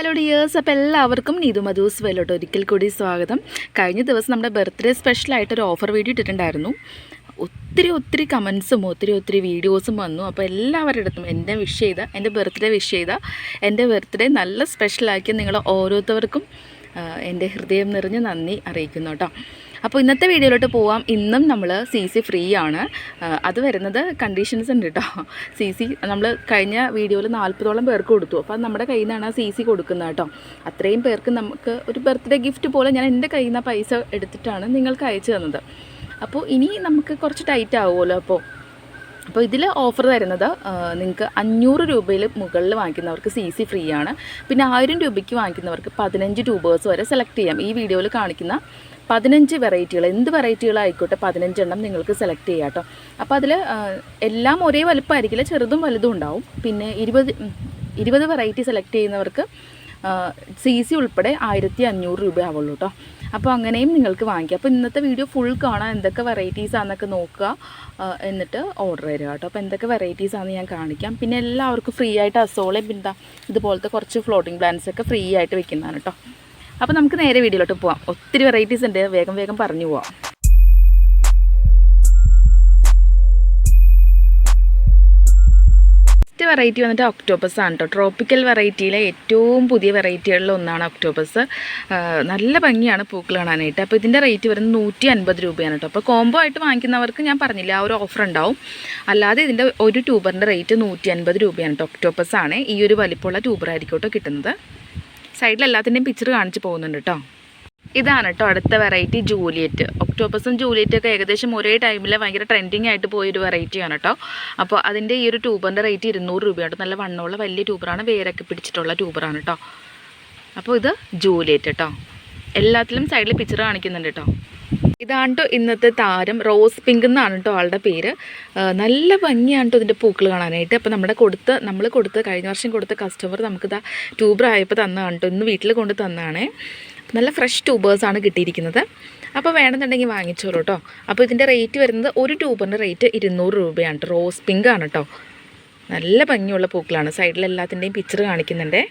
Hello dears അപ്പോൾ എല്ലാവർക്കും നീതു മധൂസ് വെല്ലോട്ട് ഒരിക്കൽ കൂടി സ്വാഗതം. കഴിഞ്ഞ ദിവസം നമ്മുടെ ബർത്ത്ഡേ സ്പെഷ്യലായിട്ടൊരു ഓഫർ വീഡിയോ ഇട്ടിട്ടുണ്ടായിരുന്നു. ഒത്തിരി ഒത്തിരി കമൻസും ഒത്തിരി ഒത്തിരി വീഡിയോസും വന്നു. അപ്പോൾ എല്ലാവരുടെ അടുത്തും എന്റെ വിഷ് ചെയ്ത എന്റെ ബർത്ത്ഡേ വിഷ് ചെയ്ത എന്റെ ബർത്ത്ഡേ നല്ല സ്പെഷ്യലാക്കി നിങ്ങൾ ഓരോരുത്തർക്കും എന്റെ ഹൃദയം നിറഞ്ഞ് നന്ദി അറിയിക്കുന്നു കേട്ടോ. അപ്പോൾ ഇന്നത്തെ വീഡിയോയിലോട്ട് പോവാം. ഇന്നും നമ്മൾ സി സി ഫ്രീ ആണ്. അത് വരുന്നത് കണ്ടീഷൻസ് ഉണ്ട് കേട്ടോ സി സി നമ്മൾ കഴിഞ്ഞ വീഡിയോയിൽ നാൽപ്പതോളം പേർക്ക് കൊടുത്തു. അപ്പോൾ അത് നമ്മുടെ കയ്യിൽ നിന്നാണ് സി സി കൊടുക്കുന്നത് കേട്ടോ അത്രയും പേർക്ക് നമുക്ക് ഒരു ബർത്ത്ഡേ ഗിഫ്റ്റ് പോലെ ഞാൻ എന്റെ കയ്യിൽ നിന്ന് പൈസ എടുത്തിട്ടാണ് നിങ്ങൾക്ക് അയച്ചു തന്നത്. അപ്പോൾ ഇനി നമുക്ക് കുറച്ച് ടൈറ്റ് ആവുമല്ലോ അപ്പോൾ അപ്പോൾ ഇതിൽ ഓഫർ തരുന്നത് നിങ്ങൾക്ക് അഞ്ഞൂറ് രൂപയിൽ മുകളിൽ വാങ്ങിക്കുന്നവർക്ക് സി സി ഫ്രീ ആണ്. പിന്നെ ആയിരം രൂപയ്ക്ക് വാങ്ങിക്കുന്നവർക്ക് പതിനഞ്ച് ട്യൂബേഴ്സ് വരെ സെലക്ട് ചെയ്യാം. ഈ വീഡിയോയിൽ കാണിക്കുന്ന പതിനഞ്ച് വെറൈറ്റികൾ എന്ത് വെറൈറ്റികളായിക്കോട്ടെ പതിനഞ്ചെണ്ണം നിങ്ങൾക്ക് സെലക്ട് ചെയ്യാം കേട്ടോ. അപ്പോൾ അതിൽ എല്ലാം ഒരേ വലുപ്പമായിരിക്കില്ല ചെറുതും വലുതും ഉണ്ടാവും. പിന്നെ ഇരുപത് ഇരുപത് വെറൈറ്റി സെലക്ട് ചെയ്യുന്നവർക്ക് സി സി ഉൾപ്പെടെ ആയിരത്തി അഞ്ഞൂറ് രൂപ ആവുള്ളൂ കേട്ടോ. അപ്പോൾ അങ്ങനെയും നിങ്ങൾക്ക് വാങ്ങിക്കാം. അപ്പോൾ ഇന്നത്തെ വീഡിയോ ഫുൾ കാണാം എന്തൊക്കെ വെറൈറ്റീസ് ആണെന്നൊക്കെ നോക്കുക എന്നിട്ട് ഓർഡർ തരിക കേട്ടോ. അപ്പോൾ എന്തൊക്കെ വെറൈറ്റീസ് ആണെന്ന് ഞാൻ കാണിക്കാം. പിന്നെ എല്ലാവർക്കും ഫ്രീ ആയിട്ട് അസോളയും പിന്നെ ഇതുപോലത്തെ കുറച്ച് ഫ്ലോട്ടിംഗ് പ്ലാന്റ്സ് ഒക്കെ ഫ്രീ ആയിട്ട് വെക്കുന്നതാണ് കേട്ടോ. അപ്പോൾ നമുക്ക് നേരെ വീഡിയോയിലോട്ട് പോവാം. ഒത്തിരി വെറൈറ്റീസ് ഉണ്ട്. വേഗം വേഗം പറഞ്ഞു പോവാം. ഫസ്റ്റ് വെറൈറ്റി വന്നിട്ട് ഒക്ടോബസ് ആണ് കേട്ടോ ട്രോപ്പിക്കൽ വെറൈറ്റിയിലെ ഏറ്റവും പുതിയ വെറൈറ്റികളിൽ ഒന്നാണ് ഒക്ടോബസ് നല്ല ഭംഗിയാണ് പൂക്കൾ കാണാനായിട്ട്. അപ്പോൾ ഇതിന്റെ റേറ്റ് വരുന്നത് നൂറ്റി അൻപത് രൂപയാണ് കേട്ടോ അപ്പോൾ കോംബോ ആയിട്ട് വാങ്ങിക്കുന്നവർക്ക് ഞാൻ പറഞ്ഞില്ല ആ ഒരു ഓഫർ ഉണ്ടാവും. അല്ലാതെ ഇതിന്റെ ഒരു ട്യൂബറിന്റെ റേറ്റ് നൂറ്റി അൻപത് രൂപയാണ് കേട്ടോ ഒക്ടോബസ് ആണ്. ഈ ഒരു വലിപ്പമുള്ള ട്യൂബറായിരിക്കും കേട്ടോ കിട്ടുന്നത്. സൈഡിൽ എല്ലാത്തിന്റെയും പിക്ചർ കാണിച്ച് പോകുന്നുണ്ട് കേട്ടോ ഇതാണ് കേട്ടോ അടുത്ത വെറൈറ്റി ജൂലിയറ്റ് ഒക്ടോബസും ജൂലിയറ്റും ഒക്കെ ഏകദേശം ഒരേ ടൈമിൽ ഭയങ്കര ട്രെൻഡിങ് ആയിട്ട് പോയൊരു വെറൈറ്റിയാണ് കേട്ടോ അപ്പോൾ അതിന്റെ ഈ ഒരു ട്യൂബറിന്റെ റേറ്റ് ഇരുന്നൂറ് രൂപയാണ് നല്ല വണ്ണമുള്ള വലിയ ട്യൂബറാണ് വേരൊക്കെ പിടിച്ചിട്ടുള്ള ട്യൂബറാണ് കേട്ടോ അപ്പോൾ ഇത് ജൂലിയറ്റ് കേട്ടോ എല്ലാത്തിലും സൈഡിൽ പിക്ചർ കാണിക്കുന്നുണ്ട് കേട്ടോ ഇതാണ് കേട്ടോ ഇന്നത്തെ താരം റോസ് പിങ്ക് എന്നാണ് കേട്ടോ ആളുടെ പേര്. നല്ല ഭംഗിയാണ് കേട്ടോ ഇതിന്റെ പൂക്കൾ കാണാനായിട്ട്. അപ്പോൾ നമ്മുടെ കൊടുത്ത നമ്മൾ കൊടുത്ത കഴിഞ്ഞ വർഷം കൊടുത്ത കസ്റ്റമർ നമുക്കിതാ ട്യൂബർ ആയപ്പോൾ തന്നതാണ് കേട്ടോ. ഇന്ന് വീട്ടിൽ കൊണ്ട് തന്നതാണേ നല്ല ഫ്രഷ് ട്യൂബേഴ്സാണ് കിട്ടിയിരിക്കുന്നത്. അപ്പോൾ വേണമെന്നുണ്ടെങ്കിൽ വാങ്ങിച്ചോളൂ കേട്ടോ. അപ്പോൾ ഇതിന്റെ റേറ്റ് വരുന്നത് ഒരു ട്യൂബറിന്റെ റേറ്റ് ഇരുന്നൂറ് രൂപയാണ് റോസ് പിങ്ക് ആണ് കേട്ടോ. നല്ല ഭംഗിയുള്ള പൂക്കളാണ്. സൈഡിൽ എല്ലാത്തിന്റെയും പിക്ചർ കാണിക്കുന്നുണ്ടേ.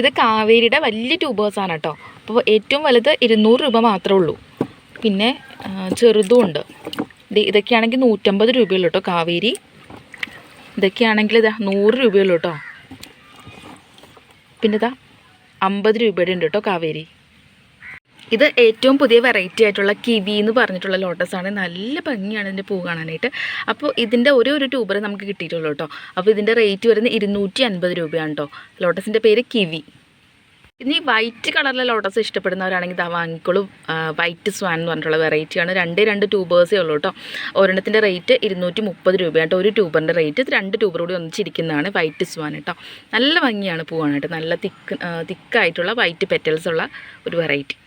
ഇത് കാവേരിയുടെ വലിയ ട്യൂബേഴ്സാണ് കേട്ടോ. അപ്പോൾ ഏറ്റവും വലുത് ഇരുന്നൂറ് രൂപ മാത്രമേ ഉള്ളൂ. പിന്നെ ചെറുതും ഉണ്ട്. ഇത് ഇതൊക്കെയാണെങ്കിൽ നൂറ്റമ്പത് രൂപയുള്ളൂ കേട്ടോ കാവേരി. ഇതൊക്കെയാണെങ്കിൽ ഇതാ നൂറ് രൂപയുള്ളൂ കേട്ടോ പിന്നെ ഇതാ അമ്പത് രൂപയുടെ ഉണ്ട് കേട്ടോ കാവേരി. ഇത് ഏറ്റവും പുതിയ വെറൈറ്റി ആയിട്ടുള്ള കിവി എന്ന് പറഞ്ഞിട്ടുള്ള ലോട്ടസ് ആണ്. നല്ല ഭംഗിയാണ് ഇതിന്റെ പൂ കാണാനായിട്ട്. അപ്പോൾ ഇതിന്റെ ഒരേ ഒരു ട്യൂബർ നമുക്ക് കിട്ടിയിട്ടുള്ളൂ കേട്ടോ അപ്പോൾ ഇതിന്റെ റേറ്റ് വരുന്നത് ഇരുന്നൂറ്റി അൻപത് രൂപയാണ് കേട്ടോ ലോട്ടസിന്റെ പേര് കിവി. ഇനി വൈറ്റ് കളറിലെ ലോട്ടസ് ഇഷ്ടപ്പെടുന്നവരാണെങ്കിൽ ഇതാ വാങ്ങിക്കോളൂ. വൈറ്റ് സ്വാൻ എന്ന് പറഞ്ഞിട്ടുള്ള വെറൈറ്റിയാണ് രണ്ട് രണ്ട് ട്യൂബേഴ്സേ ഉള്ളൂ കേട്ടോ ഒരെണ്ണത്തിന്റെ റേറ്റ് ഇരുന്നൂറ്റി മുപ്പത് രൂപയാണ് കേട്ടോ ഒരു ട്യൂബറിന്റെ റേറ്റ് രണ്ട് ട്യൂബർ കൂടി ഒന്നിച്ചിരിക്കുന്നതാണ് വൈറ്റ് സ്വാൻ കേട്ടോ നല്ല ഭംഗിയാണ് പൂവാനായിട്ട് നല്ല തിക്ക് തിക്കായിട്ടുള്ള വൈറ്റ് പെറ്റൽസ് ഉള്ള ഒരു വെറൈറ്റി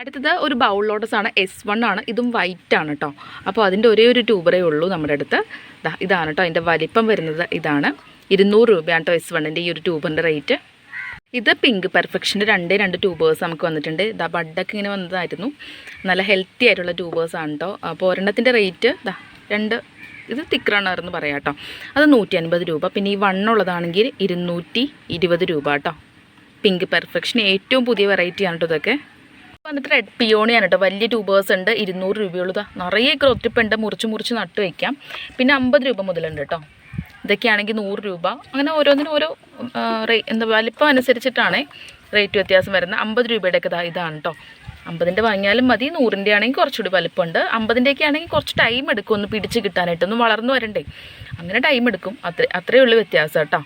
അടുത്തത് ഒരു ബൗൾ ലോട്ടസ് ആണ്. എസ് വൺ ആണ്. ഇതും വൈറ്റ് ആണ് കേട്ടോ അപ്പോൾ അതിന്റെ ഒരേ ഒരു ട്യൂബറേ ഉള്ളൂ നമ്മുടെ അടുത്ത്. ഇതാണ് കേട്ടോ അതിന്റെ വലിപ്പം വരുന്നത് ഇതാണ്. ഇരുന്നൂറ് രൂപയാണ് കേട്ടോ എസ് വണ്ണിന്റെ ഈ ഒരു ട്യൂബറിന്റെ റേറ്റ് ഇത് പിങ്ക് പെർഫെക്ഷന്റെ രണ്ടേ രണ്ട് ട്യൂബേഴ്സ് നമുക്ക് വന്നിട്ടുണ്ട്. ഇതാ ബഡൊക്കെ ഇങ്ങനെ വന്നതായിരുന്നു. നല്ല ഹെൽത്തി ആയിട്ടുള്ള ട്യൂബേഴ്സ് ആണ് കേട്ടോ അപ്പോൾ ഒരെണ്ണത്തിന്റെ റേറ്റ് ഇതാ രണ്ട് ഇത് തിക്ക് പറയാം കേട്ടോ അത് നൂറ്റി അൻപത് രൂപ. പിന്നെ ഈ വണ്ണുള്ളതാണെങ്കിൽ ഇരുന്നൂറ്റി ഇരുപത് രൂപ കേട്ടോ പിങ്ക് പെർഫെക്ഷൻ ഏറ്റവും പുതിയ വെറൈറ്റിയാണ് കേട്ടോ ഇതൊക്കെ. വന്നിട്ട് റെഡ് പിയോണിയാണ് കേട്ടോ വലിയ ട്യൂബേഴ്സ് ഉണ്ട്. ഇരുന്നൂറ് രൂപയുള്ളതാണ് നിറയെ ഗ്രോത്തിപ്പ് ഉണ്ട്. മുറിച്ച് മുറിച്ച് നട്ട് വയ്ക്കാം. പിന്നെ അമ്പത് രൂപ മുതലുണ്ട് കേട്ടോ ഇതൊക്കെയാണെങ്കിൽ നൂറ് രൂപ. അങ്ങനെ ഓരോന്നിനും ഓരോ എന്താ വലിപ്പം അനുസരിച്ചിട്ടാണ് റേറ്റ് വ്യത്യാസം വരുന്നത്. അമ്പത് രൂപയുടെ ഒക്കെ ഇതാ ഇതാണ് കേട്ടോ അമ്പതിന്റെ വാങ്ങിയാലും മതി നൂറിന്റെ ആണെങ്കിൽ കുറച്ചുകൂടി വലിപ്പമുണ്ട്. അമ്പതിന്റെയൊക്കെ ആണെങ്കിൽ കുറച്ച് ടൈം എടുക്കും ഒന്ന് പിടിച്ച് കിട്ടാനായിട്ട് ഒന്ന് വളർന്നു വരണ്ടേ. അങ്ങനെ ടൈം എടുക്കും. അത്ര അത്രയേ ഉള്ളൂ വ്യത്യാസം കേട്ടോ.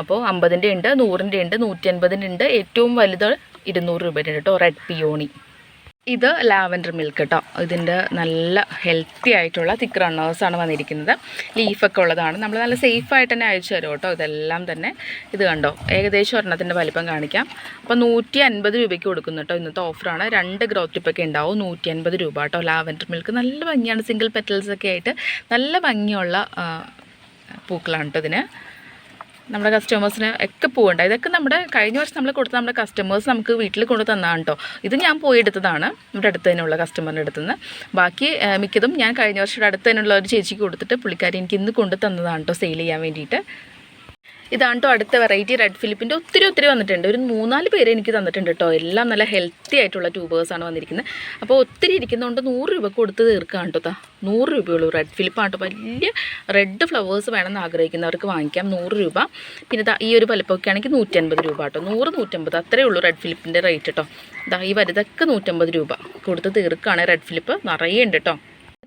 അപ്പോൾ അമ്പതിന്റെ ഉണ്ട് നൂറിന്റെ ഉണ്ട് നൂറ്റി അൻപതിന്റെ ഉണ്ട്. ഏറ്റവും വലുത് ഇരുന്നൂറ് രൂപയുടെ കേട്ടോ റെഡ് പിയോണി ഇത് ലാവൻഡർ മിൽക്ക് കേട്ടോ ഇതിന്റെ നല്ല ഹെൽത്തി ആയിട്ടുള്ള തിക്ക് റണ്ണേഴ്സാണ് വന്നിരിക്കുന്നത്. ലീഫൊക്കെ ഉള്ളതാണ്. നമ്മൾ നല്ല സേഫായിട്ട് തന്നെ അയച്ചു തരും കേട്ടോ ഇതെല്ലാം തന്നെ ഇത് കണ്ടോ? ഏകദേശം ഒരെണ്ണത്തിന്റെ വലിപ്പം കാണിക്കാം. അപ്പോൾ നൂറ്റി അൻപത് രൂപയ്ക്ക് കൊടുക്കുന്നു കേട്ടോ ഇന്നത്തെ ഓഫറാണ് രണ്ട് ഗ്രോത്ത് ടിപ്പൊക്കെ ഉണ്ടാവും. നൂറ്റി അൻപത് രൂപ കേട്ടോ ലാവൻഡർ മിൽക്ക് നല്ല ഭംഗിയാണ്. സിംഗിൾ പെറ്റൽസൊക്കെ ആയിട്ട് നല്ല ഭംഗിയുള്ള പൂക്കളാണ് കേട്ടോ ഇതിന്. നമ്മുടെ കസ്റ്റമേഴ്സിന് ഒക്കെ പോകണ്ട ഇതൊക്കെ നമ്മുടെ കഴിഞ്ഞ വർഷം നമ്മൾ കൊടുത്ത നമ്മുടെ കസ്റ്റമേഴ്സ് നമുക്ക് വീട്ടിൽ കൊണ്ട് തന്നതാണ് കേട്ടോ ഇത് ഞാൻ പോയി എടുത്തതാണ്. ഇവിടെ അടുത്ത് തന്നെയുള്ള കസ്റ്റമറിന്റെ അടുത്ത് നിന്ന്. ബാക്കി മിക്കതും ഞാൻ കഴിഞ്ഞ വർഷം ഇവിടെ അടുത്ത് തന്നെയുള്ള ഒരു ചേച്ചിക്ക് കൊടുത്തിട്ട് പുള്ളിക്കാരി എനിക്ക് ഇന്ന് കൊണ്ട് തന്നതാണ് കേട്ടോ സെയിൽ ചെയ്യാൻ വേണ്ടിയിട്ട്. ഇതാണ് കേട്ടോ അടുത്ത വെറൈറ്റി റെഡ് ഫിലിപ്പിന്റെ ഒത്തിരി ഒത്തിരി വന്നിട്ടുണ്ട്. ഒരു മൂന്നാൽ പേര് എനിക്ക് തന്നിട്ടുണ്ട് കേട്ടോ എല്ലാം നല്ല ഹെൽത്തി ആയിട്ടുള്ള ട്യൂബേഴ്സാണ് വന്നിരിക്കുന്നത്. അപ്പോൾ ഒത്തിരി ഇരിക്കുന്നതുകൊണ്ട് നൂറ് രൂപ കൊടുത്ത് തീർക്കാം കേട്ടോ നൂറ് രൂപയുള്ളൂ റെഡ് ഫിലിപ്പാണ് വലിയ റെഡ് ഫ്ലവേഴ്സ് വേണമെന്ന് ആഗ്രഹിക്കുന്നവർക്ക് വാങ്ങിക്കാം. നൂറ് രൂപ. പിന്നെ ഈ ഒരു വലിപ്പമൊക്കെ ആണെങ്കിൽ നൂറ്റൻപത് രൂപ കേട്ടോ നൂറ് നൂറ്റമ്പത് അത്രയേ ഉള്ളൂ റെഡ് ഫിലിപ്പിന്റെ റേറ്റ് കേട്ടോ ദാ ഈ വലുതൊക്കെ നൂറ്റമ്പത് രൂപ കൊടുത്ത് തീർക്കുകയാണ് റെഡ് ഫിലിപ്പ് നിറയെ ഉണ്ട് കേട്ടോ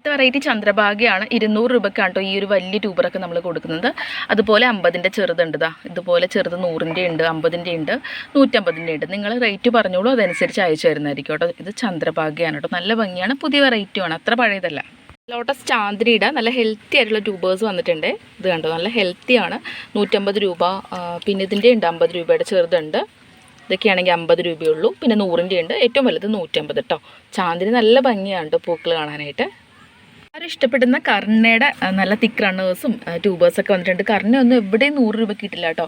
അടുത്ത വെറൈറ്റി ചന്ദ്രഭാഗ്യമാണ് ഇരുന്നൂറ് രൂപയ്ക്കാണ് കേട്ടോ ഈ ഒരു വലിയ ട്യൂബറൊക്കെ നമ്മൾ കൊടുക്കുന്നത്. അതുപോലെ അമ്പതിന്റെ ചെറുതുണ്ട് ഇതുപോലെ ചെറുത് നൂറിന്റെ ഉണ്ട് അമ്പതിന്റെ ഉണ്ട് നൂറ്റമ്പതിന്റെ ഉണ്ട്. നിങ്ങൾ റേറ്റ് പറഞ്ഞോളൂ അതനുസരിച്ച് അയച്ചു തരുന്നതായിരിക്കും കേട്ടോ. ഇത് ചന്ദ്രഭാഗ്യമാണ് കേട്ടോ. നല്ല ഭംഗിയാണ് പുതിയ വെറൈറ്റിയാണ് അത്ര പഴയതല്ല. ലോട്ടസ് ചാന്ദ്രിയുടെ നല്ല ഹെൽത്തി ആയിട്ടുള്ള ട്യൂബേഴ്സ് വന്നിട്ടുണ്ട്. ഇത് കണ്ടോ? നല്ല ഹെൽത്തിയാണ് നൂറ്റമ്പത് രൂപ പിന്നെ ഇതിന്റെ ഉണ്ട് അമ്പത് രൂപയുടെ ചെറുതുണ്ട്. ഇതൊക്കെയാണെങ്കിൽ അമ്പത് രൂപയുള്ളൂ പിന്നെ നൂറിന്റെ ഉണ്ട്. ഏറ്റവും വലുത് നൂറ്റമ്പത് കേട്ടോ ചാന്ദിനി നല്ല ഭംഗിയാണ് കേട്ടോ പൂക്കൾ കാണാനായിട്ട്. ആരും ഇഷ്ടപ്പെടുന്ന കർണയുടെ നല്ല തിക്ക് റണ്ണേഴ്സും ട്യൂബേഴ്സൊക്കെ വന്നിട്ടുണ്ട്. കർണയൊന്നും എവിടെയും നൂറ് രൂപ കിട്ടില്ല കേട്ടോ.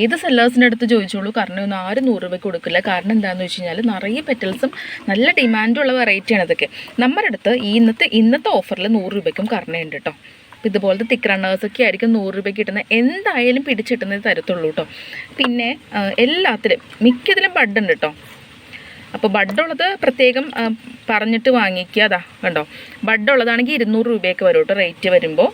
ഏത് സെല്ലേഴ്സിന്റെ അടുത്ത് ചോദിച്ചോളൂ കർണയൊന്നും ആരും നൂറ് രൂപയ്ക്ക് കൊടുക്കില്ല. കാരണം എന്താണെന്ന് വെച്ച് കഴിഞ്ഞാൽ നിറയെ പെറ്റൽസും നല്ല ഡിമാൻഡുള്ള വെറൈറ്റിയാണ് ഇതൊക്കെ. നമ്മുടെ അടുത്ത് ഇന്നത്തെ ഇന്നത്തെ ഓഫറിൽ നൂറ് രൂപയ്ക്കും കർണയുണ്ട് കേട്ടോ. ഇതുപോലത്തെ തിക്ക് റണ്ണേഴ്സൊക്കെ ആയിരിക്കും നൂറ് രൂപയ്ക്ക് കിട്ടുന്നത് എന്തായാലും പിടിച്ചിട്ടുന്നത് തരത്തുള്ളൂ കേട്ടോ. പിന്നെ എല്ലാത്തിലും മിക്കതിലും ബഡ് ഉണ്ട് കേട്ടോ. അപ്പോൾ ബഡുള്ളത് പ്രത്യേകം പറഞ്ഞിട്ട് വാങ്ങിക്കുക. അതാ കണ്ടോ? ബഡുള്ളതാണെങ്കിൽ ഇരുന്നൂറ് രൂപയൊക്കെ വരും കേട്ടോ റേറ്റ് വരുമ്പോൾ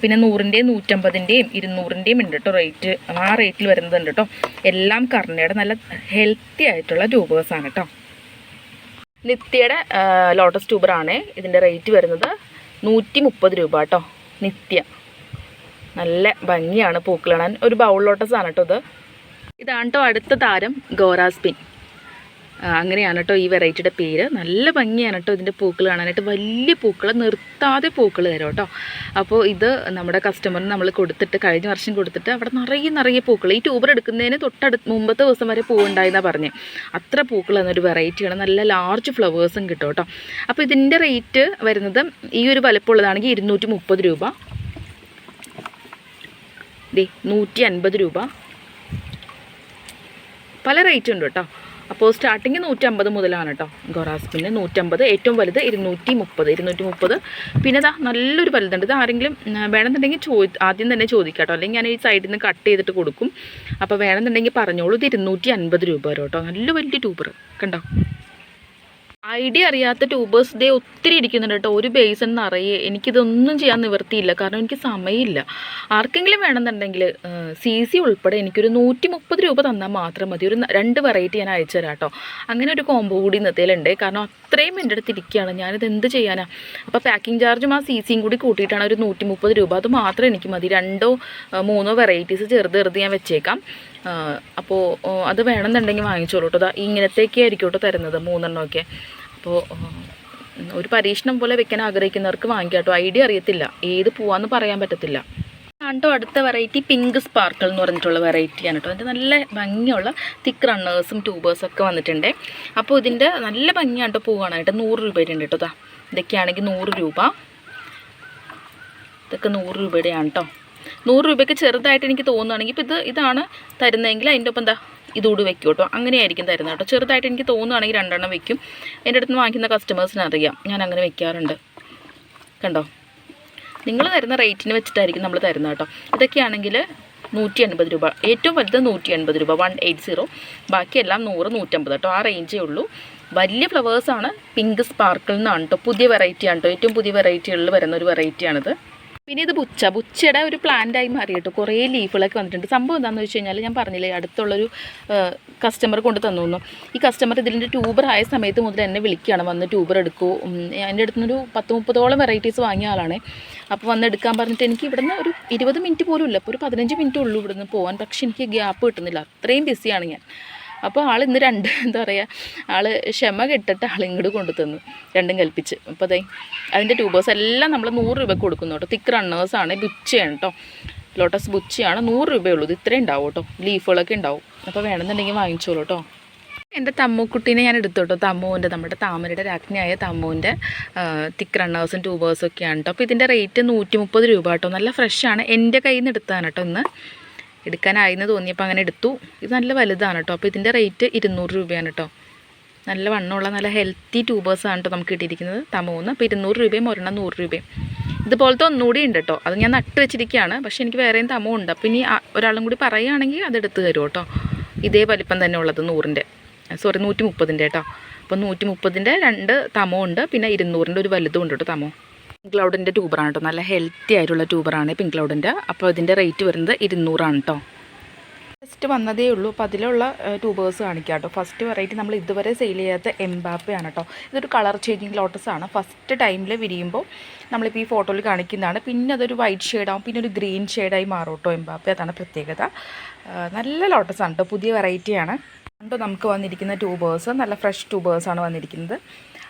പിന്നെ നൂറിന്റെയും നൂറ്റമ്പതിന്റെയും ഇരുന്നൂറിന്റെയും ഉണ്ട് കേട്ടോ റേറ്റ്. ആ റേറ്റിൽ വരുന്നതുണ്ട് കേട്ടോ. എല്ലാം കർണയുടെ നല്ല ഹെൽത്തി ആയിട്ടുള്ള ട്യൂബേഴ്സാണ് കേട്ടോ. നിത്യയുടെ ലോട്ടസ് ട്യൂബറാണ് ഇതിന്റെ റേറ്റ് വരുന്നത് നൂറ്റി മുപ്പത് രൂപ കേട്ടോ നിത്യ. നല്ല ഭംഗിയാണ് പൂക്കൾ ഒരു ബൗൾ ലോട്ടസ് ആണ് കേട്ടോ ഇത്. ഇതാണ് കേട്ടോ അടുത്ത താരം ഗോറാസ്പിൻ അങ്ങനെയാണ് കേട്ടോ ഈ വെറൈറ്റിയുടെ പേര്. നല്ല ഭംഗിയാണ് കേട്ടോ ഇതിന്റെ പൂക്കൾ കാണാനായിട്ട്. വലിയ പൂക്കൾ നിർത്താതെ പൂക്കൾ തരും കേട്ടോ. അപ്പോൾ ഇത് നമ്മുടെ കസ്റ്റമറിന് നമ്മൾ കൊടുത്തിട്ട് കഴിഞ്ഞ വർഷം കൊടുത്തിട്ട് അവിടെ നിറയെ നിറയെ പൂക്കൾ ഈ ട്യൂബർ എടുക്കുന്നതിന് തൊട്ടടുത്ത് മുമ്പത്തെ ദിവസം വരെ പൂവുണ്ടായെന്നാണ് പറഞ്ഞത് അത്ര പൂക്കൾ എന്നൊരു വെറൈറ്റിയാണ് നല്ല ലാർജ് ഫ്ലവേഴ്സും കിട്ടും കേട്ടോ. അപ്പോൾ ഇതിന്റെ റേറ്റ് വരുന്നത് ഈ ഒരു വലപ്പമുള്ളതാണെങ്കിൽ ഇരുന്നൂറ്റി മുപ്പത് രൂപ. ദേ നൂറ്റി അൻപത് രൂപ. പല റേറ്റ് ഉണ്ട് കേട്ടോ. അപ്പോൾ സ്റ്റാർട്ടിങ് നൂറ്റമ്പത് മുതലാണ് കേട്ടോ ഗൊറാസ്പിന് നൂറ്റമ്പത് ഏറ്റവും വലുത് ഇരുന്നൂറ്റി മുപ്പത് ഇരുന്നൂറ്റി മുപ്പത് പിന്നെ ഇതാ നല്ലൊരു വലുതുണ്ട്. ഇത് ആരെങ്കിലും വേണമെന്നുണ്ടെങ്കിൽ ചോ ആദ്യം തന്നെ ചോദിക്കാം കേട്ടോ അല്ലെങ്കിൽ ഞാൻ ഈ സൈഡിൽ നിന്ന് കട്ട് ചെയ്തിട്ട് കൊടുക്കും. അപ്പോൾ വേണമെന്നുണ്ടെങ്കിൽ പറഞ്ഞോളൂ ഇത് ഇരുന്നൂറ്റി അൻപത് രൂപ വരും കേട്ടോ നല്ല വലിയ ട്യൂബർ കണ്ടോ? ഐഡിയ അറിയാത്ത ട്യൂബേഴ്സ് ഇതേ ഒത്തിരി ഇരിക്കുന്നുണ്ട് കേട്ടോ. ഒരു ബേസൺ നിറയെ. എനിക്കിതൊന്നും ചെയ്യാൻ നിവർത്തിയില്ല. കാരണം എനിക്ക് സമയമില്ല. ആർക്കെങ്കിലും വേണമെന്നുണ്ടെങ്കിൽ സി സി ഉൾപ്പെടെ എനിക്കൊരു നൂറ്റി മുപ്പത് രൂപ തന്നാൽ മാത്രം മതി. ഒരു രണ്ട് വെറൈറ്റി ഞാൻ അയച്ചു തരാം കേട്ടോ. അങ്ങനെ ഒരു കോംബോ കൂടി ഇന്നത്തേലുണ്ട്. കാരണം അത്രയും എന്റെ അടുത്ത് ഇരിക്കുകയാണ്. ഞാനിത് എന്ത് ചെയ്യാനാ? അപ്പോൾ പാക്കിംഗ് ചാർജും ആ സി സിയും കൂടി കൂട്ടിയിട്ടാണ് ഒരു നൂറ്റി മുപ്പത് രൂപ. അത് മാത്രം എനിക്ക് മതി. രണ്ടോ മൂന്നോ വെറൈറ്റീസ് ചെറുത് ചെറുത് ഞാൻ വെച്ചേക്കാം. അപ്പോൾ അത് വേണമെന്നുണ്ടെങ്കിൽ വാങ്ങിച്ചോളൂ കേട്ടോ. ഇങ്ങനത്തേക്കേ ആയിരിക്കും കേട്ടോ തരുന്നത് മൂന്നെണ്ണമൊക്കെ. അപ്പോൾ ഒരു പരീക്ഷണം പോലെ വെക്കാൻ ആഗ്രഹിക്കുന്നവർക്ക് വാങ്ങിക്കാം കേട്ടോ. ഐഡിയ അറിയത്തില്ല. ഏത് പോവാന്ന് പറയാൻ പറ്റത്തില്ല. ആണ്ടോ അടുത്ത വെറൈറ്റി പിങ്ക് സ്പാർക്കിൾ എന്ന് പറഞ്ഞിട്ടുള്ള വെറൈറ്റിയാണ് കേട്ടോ. അതിന്റെ നല്ല ഭംഗിയുള്ള തിക്ക് റണ്ണേഴ്സും ട്യൂബേഴ്സും ഒക്കെ വന്നിട്ടുണ്ട്. അപ്പോൾ ഇതിന്റെ നല്ല ഭംഗിയാണ് കേട്ടോ പോവാനായിട്ട്. നൂറ് രൂപയുടെ ഉണ്ട് കേട്ടോ ഇതൊക്കെയാണെങ്കിൽ നൂറ് രൂപ. ഇതൊക്കെ നൂറ് രൂപയുടെയാണ് കേട്ടോ. നൂറ് രൂപയ്ക്ക് ചെറുതായിട്ട് എനിക്ക് തോന്നുകയാണെങ്കിൽ ഇപ്പോൾ ഇത് ഇതാണ് തരുന്നതെങ്കിൽ അതിന്റെ ഒപ്പം എന്താ ഇതോട് വെക്കും കേട്ടോ. അങ്ങനെയായിരിക്കും തരുന്നത് കേട്ടോ. ചെറുതായിട്ട് എനിക്ക് തോന്നുകയാണെങ്കിൽ രണ്ടെണ്ണം വെക്കും. എന്റെ അടുത്ത് നിന്ന് വാങ്ങിക്കുന്ന കസ്റ്റമേഴ്സിന് അറിയാം. ഞാൻ അങ്ങനെ വെക്കാറുണ്ട്. കണ്ടോ? നിങ്ങൾ തരുന്ന റേറ്റിന് വെച്ചിട്ടായിരിക്കും നമ്മൾ തരുന്നത് കേട്ടോ. ഇതൊക്കെയാണെങ്കിൽ നൂറ്റി എൺപത് രൂപ. ഏറ്റവും വലുത് നൂറ്റി എൺപത് രൂപ. വൺ എയ്റ്റ് സീറോ ബാക്കിയെല്ലാം നൂറ് നൂറ്റമ്പത് കേട്ടോ. ആ റേഞ്ചേ ഉള്ളൂ. വലിയ ഫ്ലവേഴ്സാണ് പിങ്ക് സ്പാർക്കിൾ എന്നാണ് കേട്ടോ. പുതിയ വെറൈറ്റിയാണ് കേട്ടോ. ഏറ്റവും പുതിയ വെറൈറ്റികളിൽ വരുന്ന ഒരു വെറൈറ്റിയാണിത് പിന്നെ ഇത് ബുച്ച ബുച്ചയുടെ ഒരു പ്ലാന്റായി മാറി കേട്ടോ കുറേ ലീഫുകളൊക്കെ വന്നിട്ടുണ്ട്. സംഭവം എന്താണെന്ന് വെച്ച് കഴിഞ്ഞാൽ ഞാൻ പറഞ്ഞില്ലേ അടുത്തുള്ളൊരു കസ്റ്റമർ കൊണ്ട് തന്നു ഈ കസ്റ്റമർ ഇതിന്റെ ട്യൂബർ ആയ സമയത്ത് മുതൽ എന്നെ വിളിക്കുകയാണ് വന്ന് ട്യൂബർ എടുക്കൂ. എന്റെ അടുത്ത് നിന്നൊരു പത്ത് മുപ്പതോളം വെറൈറ്റീസ് വാങ്ങിയ ആളാണ്. അപ്പോൾ വന്ന് എടുക്കാൻ പറഞ്ഞിട്ട് എനിക്ക് ഇവിടുന്ന് ഒരു ഇരുപത് മിനിറ്റ് പോലും ഇല്ല അപ്പോൾ ഒരു പതിനഞ്ച് മിനിറ്റ് ഉള്ളൂ ഇവിടുന്ന് പോകാൻ പക്ഷേ എനിക്ക് ഗ്യാപ്പ് കിട്ടുന്നില്ല. അത്രയും ബിസിയാണ് ഞാൻ. അപ്പോൾ ആൾ ഇന്ന് രണ്ട് എന്താ പറയുക ആൾ ക്ഷമ കെട്ടിട്ട് ആൾ ഇങ്ങോട്ട് കൊണ്ടു തന്നു രണ്ടും കൽപ്പിച്ച്. അപ്പോൾ അതെ അതിന്റെ ട്യൂബേഴ്സ് എല്ലാം നമ്മൾ നൂറ് രൂപ കൊടുക്കുന്നു കേട്ടോ. തിക്ക് റണ്ണേഴ്സാണ് ബുച്ചയാണ് കേട്ടോ ലോട്ടസ് ബുച്ചയാണ് നൂറ് രൂപയുള്ളൂ ഇത് ഇത്രയും ഉണ്ടാവും കേട്ടോ. ലീഫുകളൊക്കെ ഉണ്ടാവും. അപ്പോൾ വേണമെന്നുണ്ടെങ്കിൽ വാങ്ങിച്ചോളൂ കേട്ടോ എന്റെ തമ്മുക്കുട്ടീനെ ഞാൻ എടുത്തു കേട്ടോ. തമ്മുവിന്റെ നമ്മുടെ താമരയുടെ രാജ്ഞിയായ തമ്മുവിന്റെ തിക്ക് റണ്ണേഴ്സും ട്യൂബേഴ്സും ഒക്കെയാണ് കേട്ടോ അപ്പോൾ ഇതിന്റെ റേറ്റ് നൂറ്റി മുപ്പത് രൂപ കേട്ടോ നല്ല ഫ്രഷാണ് എന്റെ കയ്യിൽ നിന്ന് എടുത്തതാണ് കേട്ടോ ഇന്ന്. എടുക്കാനായിന്ന് തോന്നിയപ്പോൾ അങ്ങനെ എടുത്തു. ഇത് നല്ല വലുതാണ് കേട്ടോ അപ്പോൾ ഇതിന്റെ റേറ്റ് ഇരുന്നൂറ് രൂപയാണ് കേട്ടോ നല്ല വണ്ണമുള്ള നല്ല ഹെൽത്തി ട്യൂബേഴ്സ് ആണ് കേട്ടോ നമുക്ക് കിട്ടിയിരിക്കുന്നത്. തമൂന്ന്. അപ്പോൾ ഇരുന്നൂറ് രൂപയും ഒരെണ്ണം നൂറ് രൂപയും. ഇതുപോലത്തെ ഒന്നുകൂടി ഉണ്ട് കേട്ടോ അത് ഞാൻ നട്ട് വെച്ചിരിക്കുകയാണ് പക്ഷേ എനിക്ക് വേറെയും തമോ ഉണ്ട്. അപ്പോൾ ഇനി ഒരാളും കൂടി പറയുകയാണെങ്കിൽ അത് എടുത്ത് തരും കേട്ടോ ഇതേ വലിപ്പം തന്നെ ഉള്ളത് നൂറിന്റെ സോറി നൂറ്റി മുപ്പതിന്റെ കേട്ടോ അപ്പോൾ നൂറ്റി മുപ്പതിന്റെ രണ്ട് തമോ ഉണ്ട്. പിന്നെ ഇരുന്നൂറിന്റെ ഒരു വലുതും ഉണ്ട് കേട്ടോ തമോ. പിങ്ക് ക്ലൗഡിന്റെ ട്യൂബറാണ് കേട്ടോ നല്ല ഹെൽത്തി ആയിട്ടുള്ള ട്യൂബറാണ് പിങ്ക് ക്ലൗഡിന്റെ അപ്പോൾ ഇതിന്റെ റേറ്റ് വരുന്നത് ഇരുന്നൂറാണ് കേട്ടോ ഫസ്റ്റ് വന്നതേ ഉള്ളൂ. അപ്പോൾ അതിലുള്ള ട്യൂബേഴ്സ് കാണിക്കാം കേട്ടോ ഫസ്റ്റ് വെറൈറ്റി നമ്മൾ ഇതുവരെ സെയിൽ ചെയ്യാത്ത എംബാപ്പയാണ് കേട്ടോ ഇതൊരു കളർ ചേഞ്ചിങ് ലോട്ടസ് ആണ്. ഫസ്റ്റ് ടൈമിൽ വിരിയുമ്പോൾ നമ്മളിപ്പോൾ ഈ ഫോട്ടോയിൽ കാണിക്കുന്നതാണ്. പിന്നെ അതൊരു വൈറ്റ് ഷെയ്ഡാവും പിന്നെ ഒരു ഗ്രീൻ ഷെയ്ഡായി മാറും കേട്ടോ എംബാപ്പ അതാണ് പ്രത്യേകത. നല്ല ലോട്ടസ് ആണ് കേട്ടോ പുതിയ വെറൈറ്റിയാണ് കണ്ടോ നമുക്ക് വന്നിരിക്കുന്ന ട്യൂബേഴ്സ് നല്ല ഫ്രഷ് ട്യൂബേഴ്സാണ് വന്നിരിക്കുന്നത്.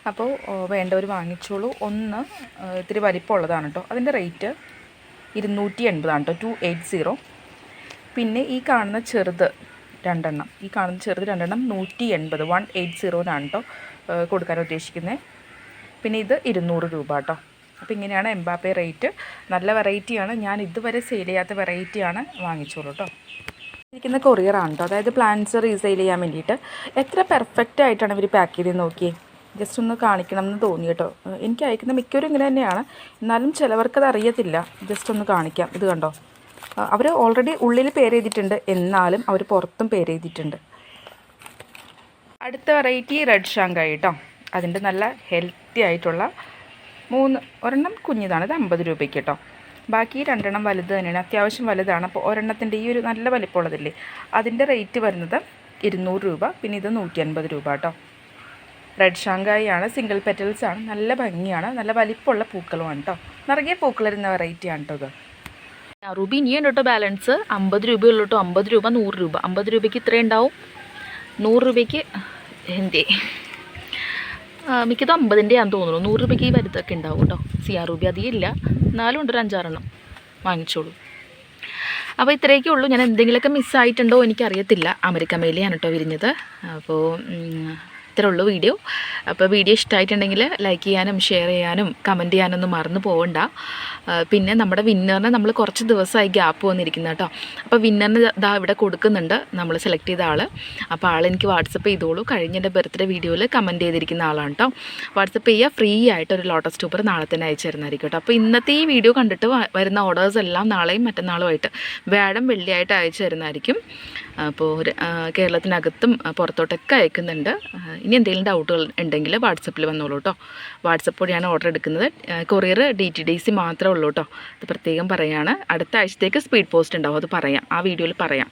അപ്പോൾ വേണ്ടവർ വാങ്ങിച്ചോളൂ. ഒന്ന് ഇത്തിരി വലിപ്പമുള്ളതാണ് കേട്ടോ. അതിന്റെ റേറ്റ് ഇരുന്നൂറ്റി എൺപതാണ് കേട്ടോ ടു എയ്റ്റ് സീറോ പിന്നെ ഈ കാണുന്ന ചെറുത് രണ്ടെണ്ണം. ഈ കാണുന്ന ചെറുത് രണ്ടെണ്ണം നൂറ്റി എൺപത് വൺ എയ്റ്റ് സീറോനാണ് കേട്ടോ കൊടുക്കാൻ ഉദ്ദേശിക്കുന്നത് പിന്നെ ഇത് ഇരുന്നൂറ് രൂപ കേട്ടോ. അപ്പോൾ ഇങ്ങനെയാണ് എംബാപ്പെ റേറ്റ്. നല്ല വെറൈറ്റിയാണ്. ഞാൻ ഇതുവരെ സെയിൽ ചെയ്യാത്ത വെറൈറ്റിയാണ് വാങ്ങിച്ചോളൂ കേട്ടോ. ഇരിക്കുന്ന കൊറിയറാണ് കേട്ടോ. അതായത് പ്ലാന്റ്സ് റീസെയിൽ ചെയ്യാൻ വേണ്ടിയിട്ട്. എത്ര പെർഫെക്റ്റ് ആയിട്ടാണ് ഇവർ പാക്ക് ചെയ്ത് നോക്കിയേ? ജസ്റ്റ് ഒന്ന് കാണിക്കണം എന്ന് തോന്നി കേട്ടോ. എനിക്ക് അയക്കുന്ന മിക്കവരും ഇങ്ങനെ തന്നെയാണ്. എന്നാലും ചിലവർക്കത് അറിയത്തില്ല. ജസ്റ്റ് ഒന്ന് കാണിക്കാം. ഇത് കണ്ടോ? അവർ ഓൾറെഡി ഉള്ളിൽ പേര് ചെയ്തിട്ടുണ്ട്. എന്നാലും അവർ പുറത്തും പേര് ചെയ്തിട്ടുണ്ട്. അടുത്ത വെറൈറ്റി റെഡ് ഷാങ്കായി ആയിട്ടോ അതിന്റെ നല്ല ഹെൽത്തി ആയിട്ടുള്ള മൂന്ന് ഒരെണ്ണം കുഞ്ഞിതാണ്. ഇത് അമ്പത് രൂപയ്ക്ക് കേട്ടോ ബാക്കി രണ്ടെണ്ണം വലുത് തന്നെയാണ്. അത്യാവശ്യം വലുതാണ്. അപ്പോൾ ഒരെണ്ണത്തിന്റെ ഈ ഒരു നല്ല വലിപ്പമുള്ളതില്ലേ? അതിന്റെ റേറ്റ് വരുന്നത് ഇരുന്നൂറ് രൂപ. പിന്നെ ഇത് നൂറ്റി അൻപത് രൂപ കേട്ടോ റെഡ് ഷാങ്കായി ആണ്. സിംഗിൾ പെറ്റൽസ് ആണ്. നല്ല ഭംഗിയാണ്. നല്ല വലിപ്പമുള്ള പൂക്കളുമാണ് കേട്ടോ നിറയെ പൂക്കളിരുന്ന വെറൈറ്റി ആണ് കേട്ടോ ഇത്. റുബി ഇനിയുണ്ട് കേട്ടോ ബാലൻസ് അമ്പത് രൂപയുള്ളൂ കേട്ടോ അമ്പത് രൂപ നൂറ് രൂപ. അമ്പത് രൂപയ്ക്ക് ഇത്രയും ഉണ്ടാവും. നൂറ് രൂപയ്ക്ക് എന്തേ? മിക്കതും അമ്പതിന്റെ ആണെന്ന് തോന്നുന്നു. നൂറ് രൂപയ്ക്ക് ഈ വരുത്തൊക്കെ ഉണ്ടാവും കേട്ടോ സി ആർ രൂപ അധികം ഇല്ല. എന്നാലും ഉണ്ട് ഒരു അഞ്ചാറെണ്ണം വാങ്ങിച്ചോളൂ. അപ്പോൾ ഇത്രയൊക്കെ ഉള്ളൂ. ഞാൻ എന്തെങ്കിലുമൊക്കെ മിസ്സായിട്ടുണ്ടോ എനിക്കറിയത്തില്ല. അമേരിക്ക മേലെയാണ് കേട്ടോ വിരിഞ്ഞത്. അപ്പോൾ ഉം, ഇത്രേ ഉള്ളൂ വീഡിയോ. അപ്പോൾ വീഡിയോ ഇഷ്ടമായിട്ടുണ്ടെങ്കിൽ ലൈക്ക് ചെയ്യാനും ഷെയർ ചെയ്യാനും കമന്റ് ചെയ്യാനൊന്നും മറന്നു പോകണ്ട പിന്നെ നമ്മുടെ വിന്നറിനെ നമ്മൾ കുറച്ച് ദിവസമായി ഗ്യാപ്പ് വന്നിരിക്കുന്നത് കേട്ടോ. അപ്പോൾ വിന്നറിന് ഇതാ ഇവിടെ കൊടുക്കുന്നുണ്ട്. നമ്മൾ സെലക്ട് ചെയ്ത ആൾ അപ്പോൾ ആൾ എനിക്ക് വാട്സപ്പ് ചെയ്തോളൂ. കഴിഞ്ഞ എന്റെ ബർത്ത്ഡേ വീഡിയോയിൽ കമന്റ് ചെയ്തിരിക്കുന്ന ആളാണ് കേട്ടോ. വാട്സപ്പ് ചെയ്യുക ഫ്രീ ആയിട്ട് ഒരു ലോട്ടസ് ട്യൂബർ നാളെ തന്നെ അയച്ചു തരുന്നതായിരിക്കും കേട്ടോ. അപ്പോൾ ഇന്നത്തെ ഈ വീഡിയോ കണ്ടിട്ട് വരുന്ന ഓർഡേഴ്സ് എല്ലാം നാളെയും മറ്റന്നാളുമായിട്ട് വ്യാഴം വെള്ളിയായിട്ട് അയച്ചു തരുന്നതായിരിക്കും. അപ്പോൾ കേരളത്തിനകത്തും പുറത്തോട്ടൊക്കെ അയക്കുന്നുണ്ട്. ഇനി എന്തെങ്കിലും ഡൗട്ടുകൾ ഉണ്ടെങ്കിൽ വാട്സപ്പിൽ വന്നോളൂ കേട്ടോ വാട്സപ്പ് വഴിയാണ് ഓർഡർ എടുക്കുന്നത്. Courier D T D C മാത്രമേ ഉള്ളൂ കേട്ടോ അത് പ്രത്യേകം പറയുകയാണ് അടുത്ത ആഴ്ചത്തേക്ക് സ്പീഡ് പോസ്റ്റ് ഉണ്ടാവും. അത് പറയാം. ആ വീഡിയോയിൽ പറയാം.